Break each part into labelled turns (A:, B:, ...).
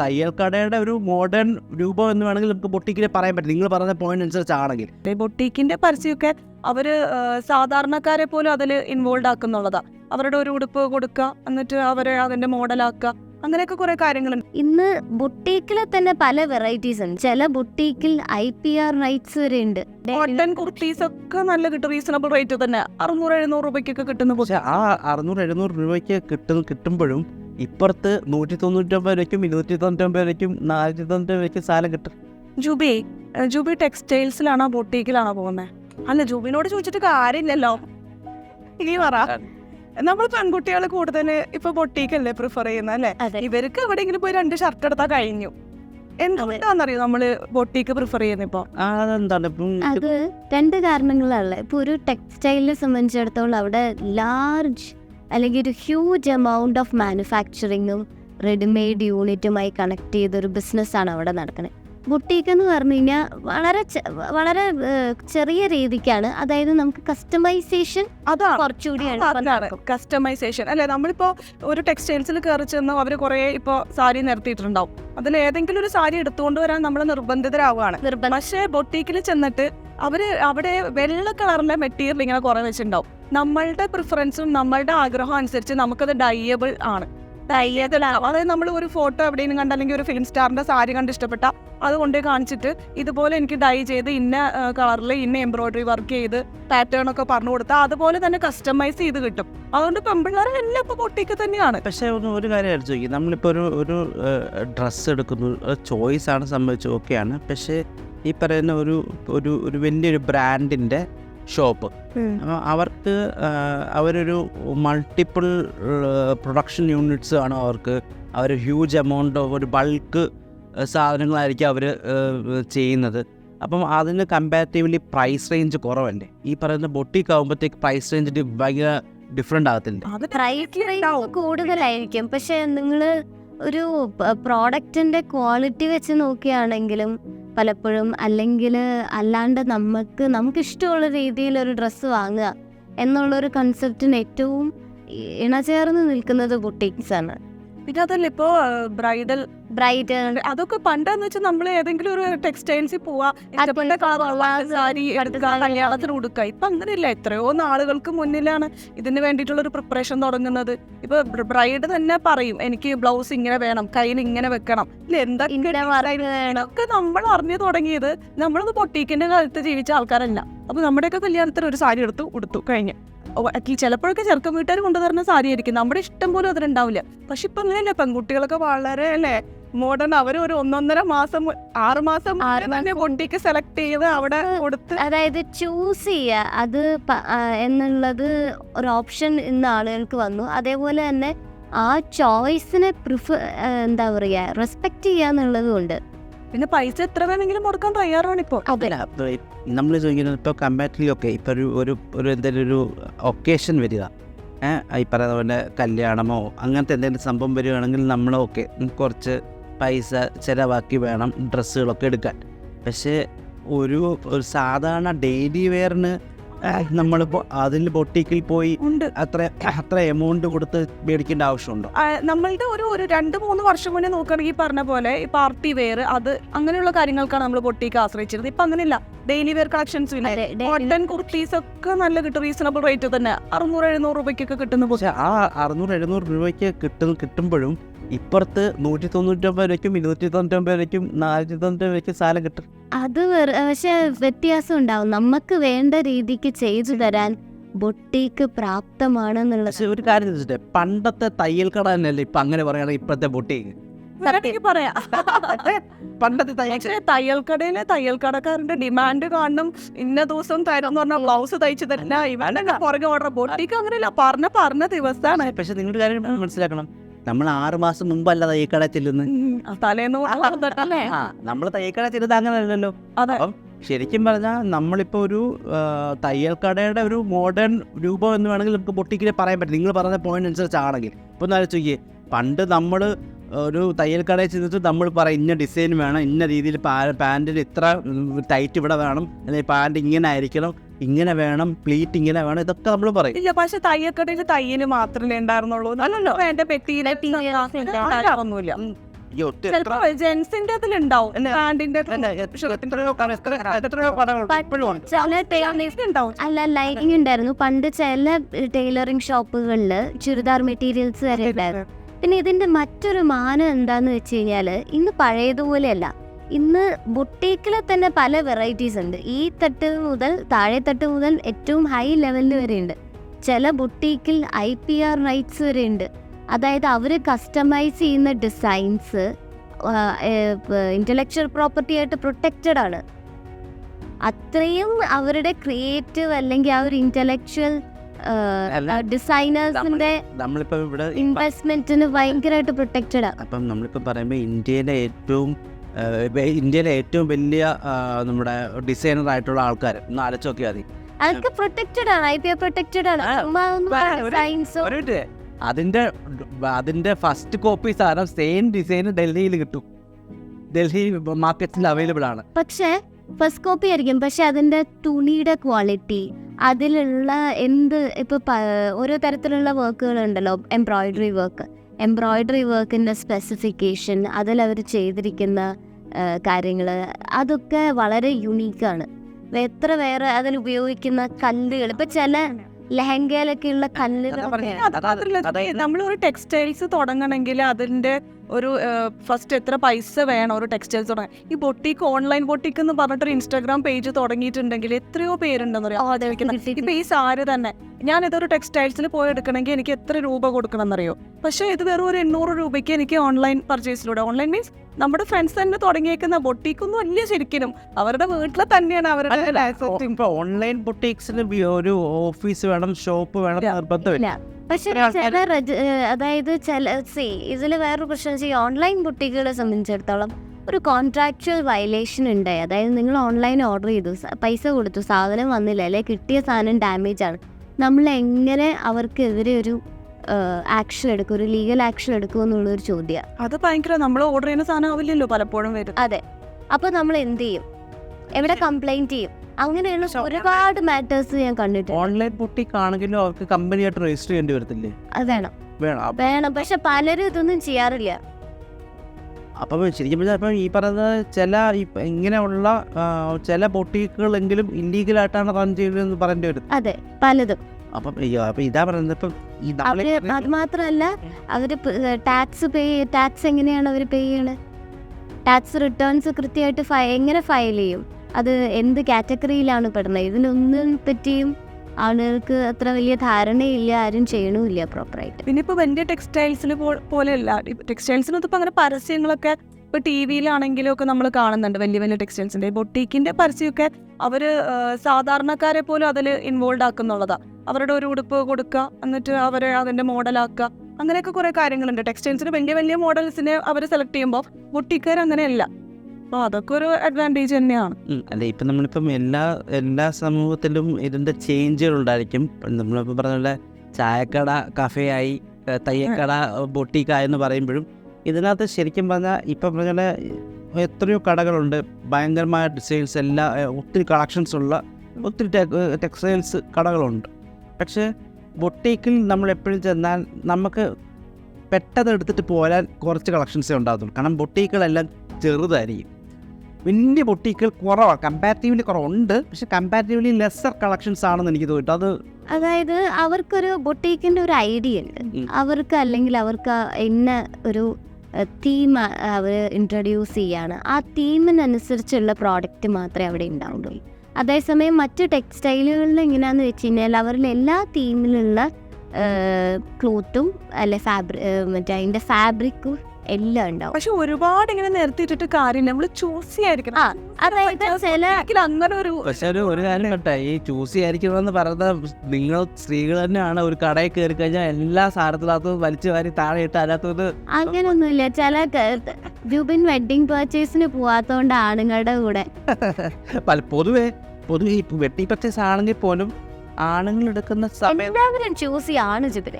A: തയ്യൽ കടയുടെ ഒരു മോഡേൺ രൂപം എന്ന് വേണമെങ്കിൽ നമുക്ക് ബൊട്ടിക്കിനെ പറയാൻ പറ്റും. നിങ്ങൾ പറഞ്ഞ പോയിന്റ് അനുസരിച്ചാണെങ്കിൽ.
B: ആണെങ്കിൽ ബൊട്ടീക്കിന്റെ പരസ്യമൊക്കെ അവർ സാധാരണക്കാരെ പോലും അതിൽ ഇൻവോൾവ് ആക്കുന്നുള്ളതാ. അവരുടെ ഒരു ഉടുപ്പ് കൊടുക്കുക എന്നിട്ട് അവരെ അതിന്റെ മോഡലാക്കുക അങ്ങനെയൊക്കെ കുറെ കാര്യങ്ങളുണ്ട്.
C: ഇന്ന് ബുട്ടീക്കിൽ തന്നെ പല വെറൈറ്റീസ് ഉണ്ട്. ചില ബുട്ടീക്കിൽ ഐ പി ആർ റൈറ്റ്സ് വരെ ഉണ്ട്.
B: കോട്ടൺ കുർത്തീസ് ഒക്കെ നല്ല കിട്ടും റീസണബിൾ റേറ്റ് തന്നെ. അറുന്നൂറ് എഴുന്നൂറ് രൂപയ്ക്കൊക്കെ കിട്ടുന്ന
A: പക്ഷേ ആ അറുന്നൂറ് എഴുന്നൂറ് രൂപയ്ക്ക് കിട്ടും കിട്ടുമ്പോഴും ഇപ്പുറത്ത് നൂറ്റി തൊണ്ണൂറ്റൊമ്പത് രൂപയ്ക്കും ഇരുന്നൂറ്റി തൊണ്ണൂറ്റൊമ്പത് രൂപയ്ക്കും നാനൂറ്റി തൊണ്ണൂറ്റൊമ്പത് രൂപയ്ക്കും സാധനം കിട്ടും.
B: ജൂബി ജൂബി ടെക്സ്റ്റൈൽസിലാണോ ബൊട്ടീക്കിലാണോ പോകുന്നത് അല്ല ജൂബിനോട് ചോദിച്ചിട്ട് കാര്യമില്ലല്ലോ. ഇനി പറ. നമ്മൾ പെൺകുട്ടികൾ കൂടുതൽ ഇപ്പൊ ബൊട്ടീക്കല്ലേ പ്രിഫർ ചെയ്യുന്നത് അല്ലേ? ഇവർക്ക് എവിടെയെങ്കിലും പോയി രണ്ട് ഷർട്ട് എടുത്താൽ കഴിഞ്ഞു. എന്താണെന്നറിയോ നമ്മൾ ബൊട്ടീക്ക് പ്രിഫർ ചെയ്യുന്നത് ഇപ്പം?
C: അത് രണ്ട് കാരണങ്ങളാണല്ലേ ഇപ്പൊ ഒരു ടെക്സ്റ്റൈലിനെ സംബന്ധിച്ചിടത്തോളം അവിടെ ലാർജ് അല്ലെങ്കിൽ ഒരു ഹ്യൂജ് എമൗണ്ട് ഓഫ് മാനുഫാക്ചറിങ്ങും റെഡിമെയ്ഡ് യൂണിറ്റുമായി കണക്ട് ചെയ്തൊരു ബിസിനസ്സാണ് അവിടെ നടക്കുന്നത് ബുട്ടീക്ക് എന്ന് പറഞ്ഞു കഴിഞ്ഞാൽ വളരെ വളരെ ചെറിയ രീതിക്കാണ്. അതായത് നമുക്ക് കസ്റ്റമൈസേഷൻ കുറച്ചുകൂടിയാണ്
B: കസ്റ്റമൈസേഷൻ അല്ലെ നമ്മളിപ്പോ ഒരു ടെക്സ്റ്റൈൽസിൽ കയറി ചെന്ന് അവർ കുറെ ഇപ്പോ സാരി നിർത്തിയിട്ടുണ്ടാവും. അതിൽ ഏതെങ്കിലും ഒരു സാരി എടുത്തുകൊണ്ട് വരാൻ നമ്മൾ നിർബന്ധിതരാവുകയാണ്.
C: നിർബന്ധം.
B: പക്ഷേ ബൊട്ടീക്കിൽ ചെന്നിട്ട് അവർ അവിടെ വെള്ള കളറിലെ മെറ്റീരിയൽ ഇങ്ങനെ കുറെ വെച്ചിട്ടുണ്ടാവും. നമ്മളുടെ പ്രിഫറൻസും നമ്മളുടെ ആഗ്രഹം അനുസരിച്ച് നമുക്കത് ഡയബിൾ ആണ്. അതായത് നമ്മൾ ഒരു ഫോട്ടോ എവിടെയെങ്കിലും കണ്ട അല്ലെങ്കിൽ ഒരു ഫിലിം സ്റ്റാറിന്റെ സാരി കണ്ട് ഇഷ്ടപ്പെട്ട അത് കൊണ്ടുപോയി കാണിച്ചിട്ട് ഇതുപോലെ എനിക്ക് ഡൈ ചെയ്ത് ഇന്ന കളറിൽ ഇന്ന എംബ്രോയിഡറി വർക്ക് ചെയ്ത് പാറ്റേൺ ഒക്കെ പറഞ്ഞു കൊടുത്താൽ അതുപോലെ തന്നെ കസ്റ്റമൈസ് ചെയ്ത് കിട്ടും. അതുകൊണ്ട് പെമ്പിള്ളേരെ എല്ലാം ഇപ്പൊ പൊട്ടിക്ക് തന്നെയാണ്.
A: പക്ഷേ ഒന്ന് ഒരു കാര്യം ചോദിക്കും നോക്കി നമ്മളിപ്പോൾ ഒരു ഒരു ഡ്രസ്സ് എടുക്കുന്നു. ചോയ്സ് ആണ് സംഭവിച്ചു ഓക്കെയാണ് പക്ഷേ ഈ പറയുന്ന ഒരു ഒരു ഒരു വലിയൊരു ബ്രാൻഡിന്റെ ഷോപ്പ്. അപ്പോൾ അവർക്ക് അവരൊരു മൾട്ടിപ്പിൾ പ്രൊഡക്ഷൻ യൂണിറ്റ്സ് ആണ് അവർക്ക്. അവർ ഹ്യൂജ് എമൗണ്ട് ഓഫ് ഒരു ബൾക്ക് സാധനങ്ങളായിരിക്കും അവർ ചെയ്യുന്നത്. അപ്പം അതിന് കമ്പാരിറ്റീവ്ലി പ്രൈസ് റേഞ്ച് കുറവല്ലേ? ഈ പറയുന്ന ബൊട്ടിക്ക് ആകുമ്പോഴത്തേക്ക് പ്രൈസ് റേഞ്ച് ഭയങ്കര ഡിഫറെന്റ് ആകത്തില്ല?
B: അത്
C: പ്രൈസ് റേഞ്ച് കൂടുതലായിരിക്കും. പക്ഷേ നിങ്ങൾ ഒരു പ്രോഡക്റ്റിന്റെ ക്വാളിറ്റി വെച്ച് നോക്കുകയാണെങ്കിലും പലപ്പോഴും അല്ലെങ്കിൽ അല്ലാണ്ട് നമുക്ക് ഇഷ്ടമുള്ള രീതിയിൽ ഒരു ഡ്രസ്സ് വാങ്ങുക എന്നുള്ളൊരു കൺസെപ്റ്റിന് ഏറ്റവും ഇണചേർന്ന് നിൽക്കുന്നത് ബുട്ടീക്സ് ആണ്.
B: പിന്നെ അതല്ല ഇപ്പോ ബ്രൈഡൽ.
C: ബ്രൈഡൽ.
B: അതൊക്കെ പണ്ടെന്ന് വെച്ചാൽ നമ്മൾ ഏതെങ്കിലും ഒരു ടെക്സ്റ്റൈൽസിൽ പോവാ. ഇഷ്ടപ്പെട്ട സാരി എടുക്കുക കല്യാണത്തിന് ഉടുക്കുക ഇപ്പൊ അങ്ങനെയല്ല എത്രയോ നാളുകൾക്ക് മുന്നിലാണ് ഇതിന് വേണ്ടിയിട്ടുള്ള ഒരു പ്രിപ്പറേഷൻ തുടങ്ങുന്നത്. ഇപ്പൊ ബ്രൈഡ് തന്നെ പറയും എനിക്ക് ബ്ലൗസ് ഇങ്ങനെ വേണം കയ്യിൽ ഇങ്ങനെ വെക്കണം. ഇല്ല എന്തൊക്കെ നമ്മൾ അറിഞ്ഞു തുടങ്ങിയത് നമ്മളൊന്ന് പൊട്ടീക്കിന്റെ കാലത്ത് ജീവിച്ച ആൾക്കാരല്ല. അപ്പൊ നമ്മുടെയൊക്കെ കല്യാണത്തിന് ഒരു സാരി എടുത്തു ഉടുത്തു കഴിഞ്ഞു. അറ്റ്ലീസ്റ്റ് ചിലപ്പോഴൊക്കെ ചെറുക്കം വീട്ടുകാർ കൊണ്ടുതരുന്ന സാരി ആയിരിക്കും. നമ്മുടെ ഇഷ്ടം പോലും അതിലുണ്ടാവില്ല പക്ഷെ ഇപ്പൊ അങ്ങനെയല്ല പെൺകുട്ടികളൊക്കെ വളരെ അല്ലേ മോഡേൺ അവർ ഒരു ഒന്നൊന്നര മാസം ആറ് മാസം തന്നെ പൊട്ടിക്ക് സെലക്ട് ചെയ്ത് അവിടെ കൊടുത്ത്
C: അതായത് ചൂസ് ചെയ്യുക. അത് എന്നുള്ളത് ഒരു ഓപ്ഷൻ ഇന്ന് ആളുകൾക്ക് വന്നു. അതേപോലെ തന്നെ ആ ചോയ്സിനെ പ്രിഫർ എന്താ പറയുക റെസ്പെക്ട് ചെയ്യുക എന്നുള്ളതും ഉണ്ട്.
B: പിന്നെ പൈസ എത്ര വേണമെങ്കിലും കൊടുക്കാൻ തയ്യാറാണ്
A: ഇപ്പോൾ നമ്മൾ ചോദിക്കുന്നത് ഇപ്പോൾ കമ്പാറ്റലി ഒക്കെ ഇപ്പോൾ ഒരു ഒരു ഒരു എന്തെങ്കിലും ഒരു ഒക്കേഷൻ വരിക. ഏഹ് ഈ പറയുന്ന പോലെ കല്യാണമോ അങ്ങനത്തെ എന്തെങ്കിലും സംഭവം വരികയാണെങ്കിൽ നമ്മളൊക്കെ കുറച്ച് പൈസ ചിലവാക്കി വേണം ഡ്രസ്സുകളൊക്കെ എടുക്കാൻ. പക്ഷേ ഒരു ഒരു സാധാരണ ഡെയിലി വെയറിന് നമ്മളിപ്പോൾ അതിൽ ബൊട്ടിക്കിൽ പോയി
B: ഉണ്ട്.
A: അത്ര അത്ര എമൗണ്ട് കൊടുത്ത് മേടിക്കേണ്ട ആവശ്യമുണ്ടോ?
B: നമ്മളുടെ ഒരു ഒരു രണ്ട് മൂന്ന് വർഷം മുന്നേ നോക്കുകയാണെങ്കിൽ ഈ പറഞ്ഞ പോലെ ഈ പാർട്ടി വെയർ അത് അങ്ങനെയുള്ള കാര്യങ്ങൾക്കാണ് നമ്മൾ ബൊട്ടിക്ക് ആശ്രയിച്ചിരുന്നത്. ഇപ്പൊ അങ്ങനെയല്ല. Daily wear collections cotton kurtis ഒക്കെ നല്ല കിട്ടും റീസണബിൾ റേറ്റ് തന്നെ. അറുന്നൂറ് എഴുന്നൂറ് രൂപയ്ക്കൊക്കെ കിട്ടുന്ന
A: പക്ഷേ ആ അറുന്നൂറ് എഴുന്നൂറ് രൂപയ്ക്ക് കിട്ടും കിട്ടുമ്പോഴും ഇപ്പുറത്ത് നൂറ്റി തൊണ്ണൂറ്റൊമ്പത് രൂപയ്ക്കും ഇരുന്നൂറ്റി തൊണ്ണൂറ്റൊമ്പത് രൂപയ്ക്കും നാനൂറ്റി തൊണ്ണൂറ്റൊമ്പത് രൂപയ്ക്കും സാധനം കിട്ടും.
C: അത് വേറെ പക്ഷെ വ്യത്യാസം ഉണ്ടാവും. നമുക്ക് വേണ്ട രീതിക്ക് ചെയ്തു തരാൻ ബൊട്ടിക്ക് പ്രാപ്തമാണെന്നുള്ളത്
A: പക്ഷെ ഒരു കാര്യം ചോദിച്ചിട്ടെ പണ്ടത്തെ തയ്യൽ കട തന്നെയല്ലേ ഇപ്പൊ അങ്ങനെ പറയുകയാണെങ്കിൽ ഇപ്പോഴത്തെ ബൊട്ടിക്ക്?
B: വേണമെങ്കിൽ പറയാം.
A: പണ്ടത്തെ തയ്യൽ
B: പക്ഷേ തയ്യൽക്കടയിലെ തയ്യൽക്കടക്കാരന്റെ ഡിമാൻഡ് കാണണം ഇന്ന ദിവസം തരും എന്ന് പറഞ്ഞാൽ ബ്ലൗസ് തയ്ച്ചു തരില്ല ഇവന്റെ പുറകെ ഓർഡർ ബൊട്ടിക്ക് അങ്ങനെയല്ല. പറഞ്ഞ പറഞ്ഞ ദിവസമാണ്
A: പക്ഷെ നിങ്ങളുടെ കാര്യം മനസ്സിലാക്കണം. നമ്മൾ ആറു മാസം മുമ്പല്ല തയ്യൽ കട ചെല്ലുന്നത്
B: തലേന്ന് കൊണ്ടുവന്നിട്ടല്ലേ
A: ആ നമ്മൾ തയ്യൽ കട ചെല്ലുന്നത് അങ്ങനെയല്ലല്ലോ. അപ്പം ശരിക്കും പറഞ്ഞാൽ നമ്മളിപ്പോൾ ഒരു തയ്യൽ കടയുടെ ഒരു മോഡേൺ രൂപം എന്ന് വേണമെങ്കിൽ നമുക്ക് ബൊട്ടിക്കിനെ പറയാൻ പറ്റും നിങ്ങൾ പറഞ്ഞ പോയിന്റ് അനുസരിച്ചാണെങ്കിൽ. ഇപ്പോൾ ഒന്ന് പണ്ട് നമ്മൾ ഒരു തയ്യൽ കടയിൽ ചെന്നിട്ട് നമ്മൾ പറയും ഇന്ന ഡിസൈൻ വേണം ഇന്ന രീതിയിൽ പാന്റിന് ഇത്ര ടൈറ്റ് ഇവിടെ വേണം അല്ലെങ്കിൽ പാന്റ് ഇങ്ങനെ ആയിരിക്കണം ഇങ്ങനെ വേണം പ്ലീറ്റ് ഇങ്ങനെ വേണം ഇതൊക്കെ നമ്മൾ പറയും.
B: ഇല്ല പക്ഷെ തയ്യക്കടയിൽ തയ്യൽ മാത്രമേ ഉണ്ടായിരുന്നുള്ളൂ. അല്ലല്ലോ. എന്റെ പെട്ടിയിലെ ഒന്നുമില്ല. ചിലപ്പോ ജെൻസിന്റെ അതിലുണ്ടാവും. ബ്രാൻഡിന്റെ
A: അല്ല,
C: ലൈനിങ് ഉണ്ടായിരുന്നു. പണ്ട് ചില ടൈലറിംഗ് ഷോപ്പുകളിൽ ചുരിദാർ മെറ്റീരിയൽസ് വരെ ഉണ്ടായിരുന്നു. പിന്നെ ഇതിന്റെ മറ്റൊരു മാനം എന്താന്ന് വെച്ച് കഴിഞ്ഞാൽ ഇന്ന് പഴയതുപോലെയല്ല. ഇന്ന് ബൊട്ടീക്കിലെ തന്നെ പല വെറൈറ്റീസ് ഉണ്ട്. ഈ തട്ട് മുതൽ താഴെ തട്ട് മുതൽ ഏറ്റവും ഹൈ ലെവലിൽ വരെയുണ്ട്. ഉണ്ട് ചില ബൊട്ടീക്കിൽ ഐ പി ആർ റൈറ്റ്സ് വരെയുണ്ട് ഉണ്ട്. അതായത് അവർ കസ്റ്റമൈസ് ചെയ്യുന്ന ഡിസൈൻസ് ഇന്റലക്ച്വൽ പ്രോപ്പർട്ടി ആയിട്ട് പ്രൊട്ടക്റ്റഡ് ആണ്. അത്രയും അവരുടെ ക്രിയേറ്റീവ് അല്ലെങ്കിൽ ആ ഒരു ഇന്റലക്ച്വൽ
A: അല്ല,
C: ഡിസൈനേഴ്സിന്റെ
A: നമ്മളിപ്പോ ഇവിടെ
C: ഇൻവെസ്റ്റ്മെന്റിന് ഭയങ്കരമായിട്ട് പ്രൊട്ടക്റ്റഡ് ആണ്
A: അപ്പം നമ്മളിപ്പോ പറയുമ്പോൾ ഇന്ത്യയിലെ ഏറ്റവും ഇന്ത്യയിലെ ഏറ്റവും വലിയ നമ്മുടെ ഡിസൈനർ ആയിട്ടുള്ള ആൾക്കാർ ഒന്ന് ആലോചിച്ച് നോക്കിയാൽ മതി.
C: അതൊക്കെ പ്രൊട്ടക്റ്റഡ് ആണ്. ഐ പി പ്രൊട്ടക്റ്റഡ് ആണ്. സയൻസോ
A: അതിന്റെ അതിന്റെ ഫസ്റ്റ് കോപ്പി സാധനം സെയിം ഡിസൈൻ ഡൽഹിയിൽ കിട്ടും. ഡൽഹി മാർക്കറ്റിൽ അവൈലബിൾ ആണ്.
C: പക്ഷേ ഫസ്റ്റ് കോപ്പി ആയിരിക്കും. പക്ഷെ അതിന്റെ തുണിയുടെ ക്വാളിറ്റി അതിലുള്ള എന്ത് ഇപ്പൊ ഓരോ തരത്തിലുള്ള വർക്കുകൾ ഉണ്ടല്ലോ എംബ്രോയിഡറി വർക്ക് എംബ്രോയിഡറി വർക്കിന്റെ സ്പെസിഫിക്കേഷൻ അതിൽ അവർ ചെയ്തിരിക്കുന്ന കാര്യങ്ങൾ അതൊക്കെ വളരെ യുണീക്കാണ് എത്ര വേറെ അതിൽ ഉപയോഗിക്കുന്ന കല്ലുകൾ ഇപ്പൊ ചില ലഹങ്കയിലൊക്കെയുള്ള കല്ലുകൾ
A: നമ്മൾ
B: നമ്മളൊരു ടെക്സ്റ്റൈൽസ് തുടങ്ങണമെങ്കിൽ അതിന്റെ ഒരു ഫസ്റ്റ് എത്ര പൈസ വേണം ഒരു ടെക്സ്റ്റൈൽസ് തുടങ്ങാൻ? ഈ ബൊട്ടിക്ക് ഓൺലൈൻ ബൊട്ടിക്ക് എന്ന് പറഞ്ഞിട്ടൊരു ഇൻസ്റ്റാഗ്രാം പേജ് തുടങ്ങിയിട്ടുണ്ടെങ്കിൽ എത്രയോ പേരുണ്ടെന്ന് പറയാം ഇപ്പൊ ഈ സാരി തന്നെ ഞാൻ ഇതൊരു ടെക്സ്റ്റൈൽസിൽ പോയി എടുക്കണമെങ്കിൽ എനിക്ക് എത്ര രൂപ കൊടുക്കണം എന്നറിയോ പക്ഷേ ഇത് വെറും ഒരു എണ്ണൂറ് രൂപയ്ക്ക് എനിക്ക് ഓൺലൈൻ പർച്ചേസിലൂടെ ഓൺലൈൻ മീൻസ് നമ്മുടെ ഫ്രണ്ട്സ് തന്നെ തുടങ്ങിയേക്കുന്ന ബൊട്ടീക്കൊന്നും അല്ല ശരിക്കും അവരുടെ വീട്ടിലെ തന്നെയാണ് അവരുടെ.
A: ഇപ്പൊ ഓൺലൈൻ ബൊട്ടീക്സിന് ഒരു ഓഫീസ് വേണം ഷോപ്പ് വേണം. നിർബന്ധമില്ല
C: ഇല്ല. പക്ഷെ ചില അതായത് ചില സി ഇതിൽ വേറൊരു പ്രശ്നം വെച്ചാൽ ഓൺലൈൻ ബുട്ടീക്കുകളെ സംബന്ധിച്ചിടത്തോളം ഒരു കോൺട്രാക്ച്വൽ വയലേഷൻ ഉണ്ടായി അതായത് നിങ്ങൾ ഓൺലൈൻ ഓർഡർ ചെയ്തു പൈസ കൊടുത്തു സാധനം വന്നില്ല അല്ലെ? കിട്ടിയ സാധനം ഡാമേജ് ആണ്. നമ്മൾ എങ്ങനെ അവർക്കെതിരെ ഒരു ആക്ഷൻ എടുക്കും ഒരു ലീഗൽ ആക്ഷൻ എടുക്കും എന്നുള്ളൊരു ചോദ്യമാണ്
B: അത് ഭയങ്കര നമ്മൾ ഓർഡർ ചെയ്യുന്ന സാധനം ആവില്ലല്ലോ പലപ്പോഴും വരും.
C: അതെ. അപ്പോൾ നമ്മൾ എന്ത് ചെയ്യും എവിടെ കംപ്ലൈന്റ് ചെയ്യും? അങ്ങനെയുള്ള ഒരുപാട് മാറ്റേഴ്സ് ഞാൻ കണ്ടിട്ടുണ്ട്.
A: ഓൺലൈൻ ബുട്ടിക് ആണെങ്കിലും അവർക്ക് കമ്പനിയായിട്ട് രജിസ്റ്റർ ചെയ്യേണ്ടി വരത്തില്ലേ?
C: അത് വേണം.
A: വേണം.
C: പക്ഷെ പലരും ഇതൊന്നും ചെയ്യാറില്ല.
A: അപ്പം ശരിക്കും പറഞ്ഞാൽ ഇപ്പം ഈ പറയുന്ന ചില ഈ ഇങ്ങനെയുള്ള ചില ബൊട്ടീക്കുകളെങ്കിലും ഇല്ലീഗലായിട്ടാണ് റൺ ചെയ്യുന്നതെന്ന് പറയേണ്ടി വരും.
C: അതെ പലതും.
A: അപ്പം അപ്പം ഇതാ പറയുന്നത് ഇപ്പം
C: അത് മാത്രമല്ല അവർ ടാക്സ് പേ ടാക്സ് എങ്ങനെയാണ് അവർ പേ ചെയ്യണത് ടാക്സ് റിട്ടേൺസ് കൃത്യമായിട്ട് എങ്ങനെ ഫയൽ ചെയ്യും? അത് എന്ത് കാറ്റഗറിയിലാണ് പെടുന്നത്? ഇതിനൊന്നും പറ്റിയും ആളുകൾക്ക് അത്ര വലിയ ധാരണയില്ല ആരും ചെയ്യണമില്ല പ്രോപ്പറായിട്ട്
B: പിന്നെ ഇപ്പൊ വലിയ ടെക്സ്റ്റൈൽസിന് പോലെയല്ല. ടെക്സ്റ്റൈൽസിനൊന്നും ഇപ്പൊ അങ്ങനെ പരസ്യങ്ങളൊക്കെ ഇപ്പൊ ടി വിയിലാണെങ്കിലും ഒക്കെ നമ്മൾ കാണുന്നുണ്ട് വലിയ വലിയ ടെക്സ്റ്റൈൽസിന്റെ ബൊട്ടീക്കിന്റെ പരസ്യമൊക്കെ അവർ സാധാരണക്കാരെ പോലും അതിൽ ഇൻവോൾവ് ആക്കുന്നുള്ളതാ. അവരുടെ ഒരു ഉടുപ്പ് കൊടുക്കുക എന്നിട്ട് അവരെ അതിന്റെ മോഡലാക്കുക അങ്ങനെയൊക്കെ കുറെ കാര്യങ്ങളുണ്ട്. ടെക്സ്റ്റൈൽസിന് വലിയ വലിയ മോഡൽസിനെ അവർ സെലക്ട് ചെയ്യുമ്പോൾ ബൊട്ടിക്കാർ അങ്ങനെയല്ല അപ്പോൾ അതൊക്കെ ഒരു അഡ്വാന്റേജ് തന്നെയാണ്.
A: അല്ല ഇപ്പൊ നമ്മളിപ്പം എല്ലാ എല്ലാ സമൂഹത്തിലും ഇതിന്റെ ചേഞ്ചുകൾ ഉണ്ടായിരിക്കും നമ്മളിപ്പോ പറഞ്ഞ പോലെ ചായക്കട കഫേയായി ആയി തയ്യക്കട ബൊട്ടിക്ക എന്ന് പറയുമ്പോഴും ഇതിനകത്ത് ശരിക്കും പറഞ്ഞാൽ ഇപ്പം പറഞ്ഞ എത്രയോ കടകളുണ്ട്. ഭയങ്കരമായ ഡിസൈൻസ് എല്ലാ ഒത്തിരി കളക്ഷൻസ് ഉള്ള ഒത്തിരി ടെക്സ്റ്റൈൽസ് കടകളുണ്ട്. പക്ഷേ ബൊട്ടീക്കിൽ നമ്മൾ എപ്പോഴും ചെന്നാൽ നമുക്ക് പെട്ടെന്ന് എടുത്തിട്ട് പോരാൻ കുറച്ച് കളക്ഷൻസേ ഉണ്ടാകത്തുള്ളൂ. കാരണം ബൊട്ടീക്കുകളെല്ലാം ചെറുതായിരിക്കും. വലിയ ബൊട്ടീക്കുകൾ കുറവാണ്. കമ്പാരിറ്റീവ്ലി കുറവുണ്ട്. പക്ഷെ കമ്പാരിറ്റീവ്ലി ലെസർ കളക്ഷൻസ് ആണെന്ന് എനിക്ക് തോന്നിട്ട് അത്
C: അതായത് അവർക്കൊരു ബൊട്ടീക്കിന്റെ ഒരു ഐഡിയ ഉണ്ട്. അവർക്ക് അല്ലെങ്കിൽ അവർക്ക് എന്ന ഒരു തീം അവർ ഇൻട്രൊഡ്യൂസ് ചെയ്യാണ്. ആ തീമിനനുസരിച്ചുള്ള പ്രോഡക്റ്റ് മാത്രമേ അവിടെ ഉണ്ടാവുള്ളൂ. അതേസമയം മറ്റ് ടെക്സ്റ്റൈലുകളിൽ എങ്ങനെയാന്ന് വെച്ച് കഴിഞ്ഞാൽ അവരുടെ എല്ലാ തീമിലുള്ള ക്ലോത്തും അല്ലെ ഫാബ്രി മറ്റേ അതിന്റെ ഫാബ്രിക്കും എല്ലാം ഉണ്ടാവും.
B: പക്ഷെ ഒരുപാട് ഇങ്ങനെ നിർത്തിയിട്ടിട്ട് കാര്യം നമ്മൾ ചൂസ് ചെയ്യാതിരിക്കണം
C: ആ, അതായത് ചില
B: ഒരിക്കലും അങ്ങനെ ഒരു
A: പക്ഷെ ഒരു ഒരു കാര്യം കേട്ടെ ഈ ചൂസ് ചെയ്യാതിരിക്കണമെന്ന് പറയുന്നത് നിങ്ങൾ സ്ത്രീകൾ തന്നെയാണ്. ഒരു കടയിൽ കയറി കഴിഞ്ഞാൽ എല്ലാ സാധനത്തിനകത്തും വലിച്ചു വാരി താഴെ ഇട്ട് അതിനകത്തുനിന്ന്
C: അങ്ങനൊന്നുമില്ല ചില ക- ജുബിൻ വെഡിങ് പർച്ചേസിന് പോവാത്തോണ്ട് ആണുങ്ങളുടെ കൂടെ.
A: പല പൊതുവെ പൊതുവെ ഈ വെട്ടി പർച്ചേസ് ആണെങ്കിൽ പോലും ആണുങ്ങൾ എടുക്കുന്ന സമയം
C: എല്ലാവരും ചൂസ് ചെയ്യാണ് ജുബിന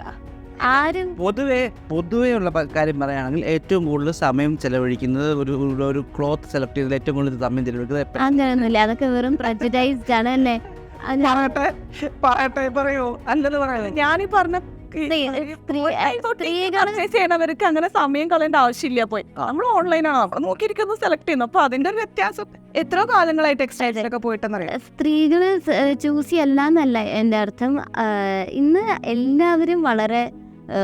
C: ആരും
A: പൊതുവെ പൊതുവേ ഉള്ള കാര്യം പറയുകയാണെങ്കിൽ ഏറ്റവും കൂടുതൽ സമയം ചെലവഴിക്കുന്നത് ഒരു ഒരു- ക്ലോത്ത് സെലക്ട് ചെയ്തത് ഏറ്റവും കൂടുതൽ സമയം ചെലവഴിക്കുന്നത്
C: അങ്ങനെയൊന്നുമില്ല അതൊക്കെ വെറും പ്രജഡൈസ്ഡ് ആണ് അല്ലേ. അത്
A: പറയട്ടെ പറയട്ടെ പറയൂ. അല്ലെന്ന് പറയുന്നത്
B: ഞാനീ പറഞ്ഞ ചെയ്യണവർക്ക് അങ്ങനെ സമയം കളയേണ്ട ആവശ്യമില്ല പോയി. നമ്മൾ ഓൺലൈനാണ് നമ്മൾ നോക്കിയിരിക്കുന്നത് സെലക്ട് ചെയ്യുന്നു. അപ്പൊ അതിന്റെ ഒരു വ്യത്യാസം എത്ര കാലങ്ങളായിട്ട് കാലങ്ങളായി ടെക്സ്റ്റൈൽസിലൊക്കെ പോയിട്ടെന്നറിയാം.
C: സ്ത്രീകൾ ചൂസ് ചെയ്യല്ല എന്റെ അർത്ഥം ഇന്ന് എല്ലാവരും വളരെ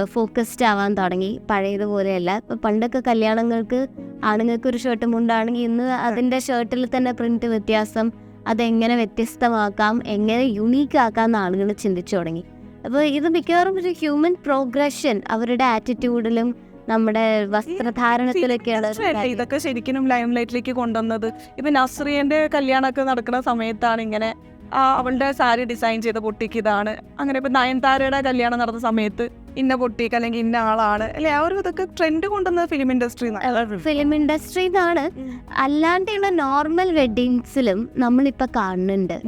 C: ഫോക്കസ്ഡ് ആവാൻ തുടങ്ങി. പഴയതുപോലെയല്ല. ഇപ്പം പണ്ടൊക്കെ കല്യാണങ്ങൾക്ക് ആണുങ്ങൾക്ക് ഒരു ഷർട്ട് മുണ്ടാണെങ്കിൽ ഇന്ന് അതിന്റെ ഷർട്ടിൽ തന്നെ പ്രിന്റ് വ്യത്യാസം അതെങ്ങനെ വ്യത്യസ്തമാക്കാം എങ്ങനെ യുണീക്ക് ആക്കാം എന്ന് ആളുകൾ ചിന്തിച്ചു തുടങ്ങി. അപ്പോൾ ഇത് മിക്കവാറും ഒരു ഹ്യൂമൻ പ്രോഗ്രഷൻ അവരുടെ ആറ്റിറ്റ്യൂഡിലും നമ്മുടെ വസ്ത്രധാരണത്തിലൊക്കെയാണ്
B: ഇതൊക്കെ ശരിക്കും ലൈം ലൈറ്റിലേക്ക് കൊണ്ടുവന്നത്. ഇപ്പൊ നസ്രിയന്റെ കല്യാണമൊക്കെ നടക്കുന്ന സമയത്താണ് ഇങ്ങനെ അവളുടെ സാരി ഡിസൈൻ ചെയ്ത പൊട്ടിക്ക് ഇതാണ്. അങ്ങനെ ഇപ്പം നയൻതാരയുടെ കല്യാണം നടന്ന സമയത്ത് ഇന്ന പൊട്ടിക്ക് അല്ലെങ്കിൽ ഇന്ന ആളാണ്. അല്ലെ? ആ ഒരു ഇതൊക്കെ ട്രെൻഡ് കൊണ്ടുവന്നത് ഫിലിം ഇൻഡസ്ട്രി
C: ഫിലിം ഇൻഡസ്ട്രി എന്നാണ് അല്ലാണ്ടുള്ള നോർമൽ വെഡിങ്സിലും നമ്മളിപ്പോൾ കാണുന്നുണ്ട്.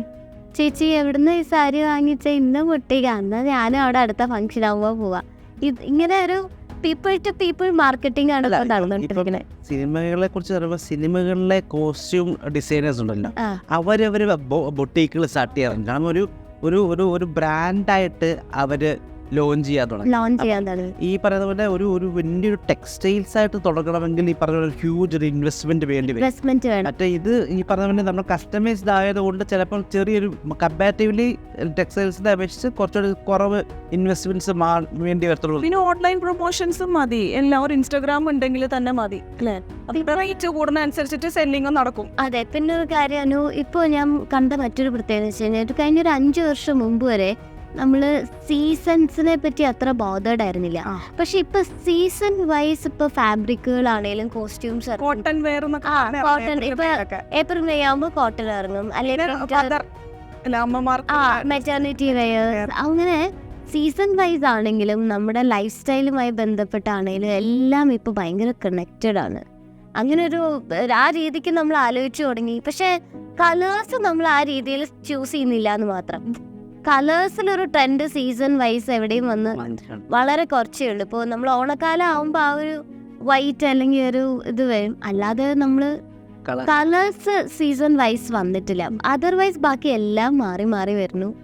C: ചേച്ചി എവിടുന്ന് ഈ സാരി വാങ്ങിച്ച ഇന്ന പൊട്ടിക്കാന്ന് ഞാനും അവിടെ അടുത്ത ഫംഗ്ഷൻ ആകുമ്പോൾ പോവാം. ഇത് ഇങ്ങനെ ഒരു പീപ്പിൾ ടു പീപ്പിൾ മാർക്കറ്റിംഗ് ആണ് ഇപ്പോൾ നടന്നുകൊണ്ടിരിക്കുന്നത്.
A: സിനിമകളെ കുറിച്ച് പറയുമ്പോൾ സിനിമകളിലെ കോസ്റ്റ്യൂം ഡിസൈനേഴ്സ് ഉണ്ടല്ലോ.
C: അവരവര്
A: അവരവർ ബൊട്ടീക്കുകൾ സ്റ്റാർട്ട് ചെയ്യാറുണ്ട്. കാരണം ഒരു ഒരു ഒരു ഒരു ബ്രാൻഡായിട്ട് അവർ ലോഞ്ച് ചെയ്യാൻ തുടങ്ങി.
C: ലോഞ്ച് ചെയ്യാൻ തുടങ്ങി.
A: ഈ പറയുന്ന പോലെ ഒരു ഒരു വലിയൊരു ടെക്സ്റ്റൈൽസ് ആയിട്ട് തുടങ്ങണമെങ്കിൽ ഈ പറഞ്ഞ പോലെ ഹ്യൂജ് ഒരു ഇൻവെസ്റ്റ്മെന്റ് വേണ്ടി വരും.
C: ഇൻവെസ്റ്റ്മെന്റ് വേണം.
A: മറ്റേ ഇത് ഈ പറഞ്ഞ പോലെ നമ്മൾ കസ്റ്റമൈസ്ഡ് ആയതുകൊണ്ട് ചിലപ്പോൾ ചെറിയൊരു കമ്പാരിറ്റീവ്ലി ടെക്സ്റ്റൈൽസിനെ അപേക്ഷിച്ച് കുറച്ചുകൂടി കുറവ് ഇൻവെസ്റ്റ്മെന്റ്സ് വേണ്ടി വരത്തുള്ളൂ.
B: പിന്നെ ഓൺലൈൻ പ്രൊമോഷൻസും മതി. എല്ലാവരും ഇൻസ്റ്റാഗ്രാം ഉണ്ടെങ്കിൽ തന്നെ മതി അല്ലേ? റേറ്റ് കൂടുന്ന അനുസരിച്ചിട്ട് സെല്ലിങ്ങും നടക്കും.
C: അതെ പിന്നെ ഒരു കാര്യം ഇപ്പൊ ഇപ്പോൾ ഞാൻ കണ്ട മറ്റൊരു പ്രത്യേകത വെച്ച് കഴിഞ്ഞാൽ ഒരു കഴിഞ്ഞൊരു അഞ്ച് വർഷം മുമ്പ് വരെ നമ്മൾ സീസൺസിനെ പറ്റി അത്ര ബോധേഡ് ആയിരുന്നില്ല. പക്ഷെ ഇപ്പൊ സീസൺ വൈസ് ഇപ്പൊ ഫാബ്രിക്കുകളാണേലും കോസ്റ്റ്യൂംസ്
B: കോട്ടൺ വെയർ
C: കോട്ടൺ. ഇപ്പൊ ഏപ്രിൽ മെയ് ആകുമ്പോൾ കോട്ടൺ ഇറങ്ങും. അല്ലെങ്കിൽ മെറ്റേണിറ്റി വെയർ അങ്ങനെ സീസൺ വൈസ് ആണെങ്കിലും നമ്മുടെ ലൈഫ് സ്റ്റൈലുമായി ബന്ധപ്പെട്ടാണെങ്കിലും എല്ലാം ഇപ്പൊ ഭയങ്കര കണക്റ്റഡ് ആണ്. അങ്ങനെ ഒരു ആ രീതിക്ക് നമ്മൾ ആലോചിച്ചു തുടങ്ങി. പക്ഷെ കളേഴ്സ് നമ്മൾ ആ രീതിയിൽ ചൂസ് ചെയ്യുന്നില്ല എന്ന് മാത്രം. കളേഴ്സിലൊരു ട്രെൻഡ് സീസൺ വൈസ് എവിടെയും വന്ന് വളരെ കുറച്ചേ ഉള്ളൂ. ഇപ്പോൾ നമ്മൾ ഓണക്കാലം ആവുമ്പോൾ ആ ഒരു വൈറ്റ് അല്ലെങ്കിൽ ഒരു ഇത് വരും. അല്ലാതെ നമ്മൾ. കളേഴ്സ് സീസൺ വൈസ് വന്നിട്ടില്ല. അതർവൈസ് ബാക്കി എല്ലാം മാറി മാറി വരുന്നു.